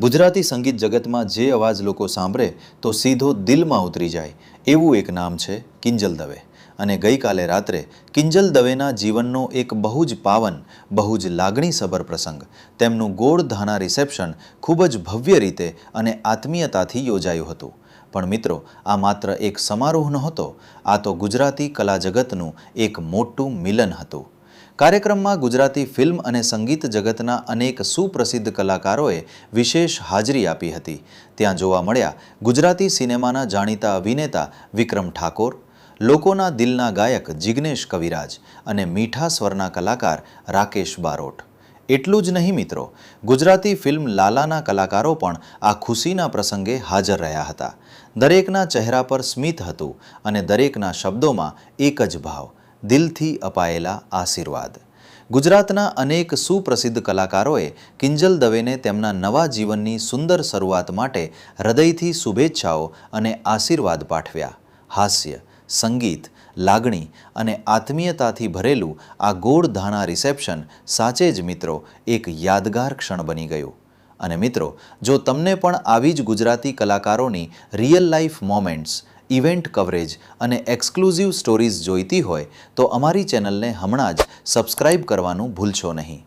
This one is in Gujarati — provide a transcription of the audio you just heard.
ગુજરાતી સંગીત જગતમાં જે અવાજ લોકો સાંભળે તો સીધો દિલમાં ઉતરી જાય. એવું એક નામ છે કિંજલ દવે. અને ગઈકાલે રાત્રે કિંજલ દવેના જીવનનો એક બહુ જ પાવન, બહુ જ લાગણીસભર પ્રસંગ, તેમનું ગોળ ધાના રિસેપ્શન ખૂબ જ ભવ્ય રીતે અને આત્મીયતાથી યોજાયું હતું. પણ મિત્રો, આ માત્ર એક સમારોહ નહોતો, આ તો ગુજરાતી કલા જગતનું એક મોટું મિલન હતું. કાર્યક્રમમાં ગુજરાતી ફિલ્મ અને સંગીત જગતના અનેક સુપ્રસિદ્ધ કલાકારોએ વિશેષ હાજરી આપી હતી. ત્યાં જોવા મળ્યા ગુજરાતી સિનેમાના જાણીતા અભિનેતા વિક્રમ ઠાકોર, લોકોના દિલના ગાયક જિગ્નેશ કવિરાજ અને મીઠા સ્વરના કલાકાર રાકેશ બારોટ. એટલું જ નહીં મિત્રો, ગુજરાતી ફિલ્મ લાલાના કલાકારો પણ આ ખુશીના પ્રસંગે હાજર રહ્યા હતા. દરેકના ચહેરા પર સ્મિત હતું અને દરેકના શબ્દોમાં એક જ ભાવ દિલથી અપાયેલા આશીર્વાદ. ગુજરાતના અનેક સુપ્રસિદ્ધ કલાકારોએ કિંજલ દવેને તેમના નવા જીવનની સુંદર શરૂઆત માટે હૃદયથી શુભેચ્છાઓ અને આશીર્વાદ પાઠવ્યા. હાસ્ય, સંગીત, લાગણી અને આત્મીયતાથી ભરેલું આ ગોળ ધાણા રિસેપ્શન સાચે જ મિત્રો એક યાદગાર ક્ષણ બની ગયું. અને મિત્રો, જો તમને પણ આવી જ ગુજરાતી કલાકારોની real life moments event coverage અને એક્સક્લુઝિવ સ્ટોરીઝ જોઈતી હોય તો અમારી ચેનલને હમણાં જ સબસ્ક્રાઇબ કરવાનું ભૂલશો નહીં.